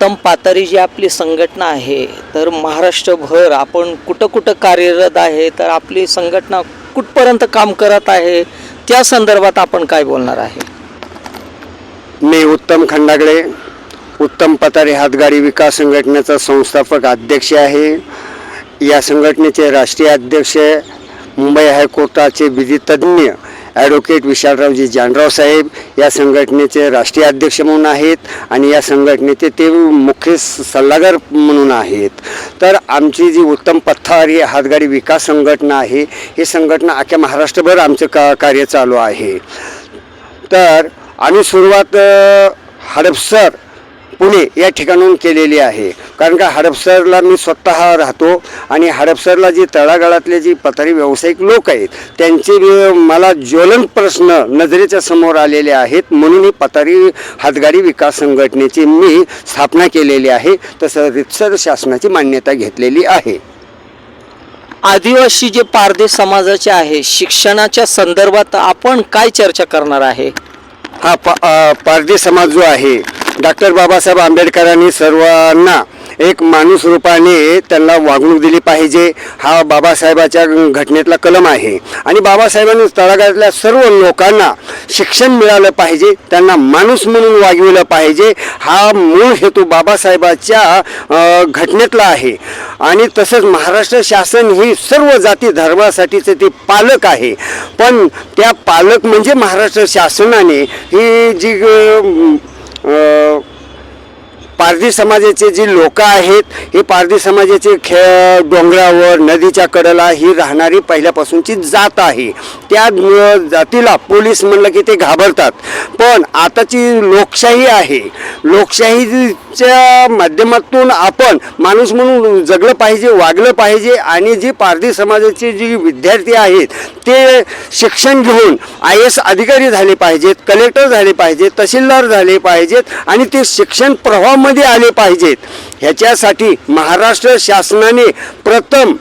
उत्तम पातारी जी आपली संघटना आहे तर महाराष्ट्रभर आपण कुठं कुठं कार्यरत आहे तर आपली संघटना कुठपर्यंत काम करत आहे त्या संदर्भात आपण काय बोलणार आहे? मी उत्तम खंडागळे उत्तम पतारे हातगाडी विकास संघटनेचा संस्थापक अध्यक्ष आहे. या संघटनेचे राष्ट्रीय अध्यक्ष मुंबई हायकोर्टाचे विधितज्ञ ॲडव्होकेट विशालरावजी जानराव साहेब या संघटनेचे राष्ट्रीय अध्यक्ष म्हणून आहेत आणि या संघटनेचे ते मुख्य स- सल्लागार म्हणून आहेत. तर आमची जी उत्तम पथारी हातगाडी विकास संघटना आहे ही संघटना अख्ख्या महाराष्ट्रभर आमचं का कार्य चालू आहे. तर आम्ही सुरुवात हडपसर पुणे या ठिकाणून केलेली आहे. कारण का हडपसरला मी स्वतः राहतो आणि हडपसरला जी तळागाळातले जी पथारी व्यावसायिक लोक आहेत त्यांचे मला ज्वलन प्रश्न नजरेच्या समोर आलेले आहेत. म्हणून ही पथारी हातगाडी विकास संघटनेची मी स्थापना केलेली आहे. तसं रितसर शासनाची मान्यता घेतलेली आहे. आदिवासी जे पारदेश समाजाचे आहे शिक्षणाच्या संदर्भात आपण काय चर्चा करणार आहे? हा पा अ, पारधी समाज जो आहे डॉक्टर बाबासाहेब आंबेडकरांनी सर्वांना एक माणूस रूपाने त्यांना वागणूक दिली पाहिजे. हा बाबासाहेबाच्या घटनेतला कलम आहे. आणि बाबासाहेबांनी तळागाळातल्या सर्व लोकांना शिक्षण मिळालं पाहिजे. त्यांना माणूस म्हणून वागविलं पाहिजे. हा मूळ हेतू बाबासाहेबाच्या घटनेतला आहे. आणि तसंच महाराष्ट्र शासन ही सर्व जाती धर्मासाठीचे ते पालक आहे. पण त्या पालक म्हणजे महाराष्ट्र शासनाने. ही जी पारधी समाजाचे जी लोक आहेत हे पारधी समाजाचे खे डोंगरावर नदीच्या कडेला ही राहणारी पहिल्यापासूनची जात आहे. त्या जातीला पोलीस म्हणलं की ते घाबरतात. पण आताची लोकशाही आहे. लोकशाहीच्या माध्यमातून आपण माणूस म्हणून जगलं पाहिजे वागलं पाहिजे आणि जी पारधी समाजाचे जी विद्यार्थी आहेत ते शिक्षण घेऊन आय एस अधिकारी झाले पाहिजेत कलेक्टर झाले पाहिजेत तहसीलदार झाले पाहिजेत आणि ते शिक्षण प्रवाहामध्ये आले पाहिजेत. ह्याच्यासाठी महाराष्ट्र शासनाने प्रथम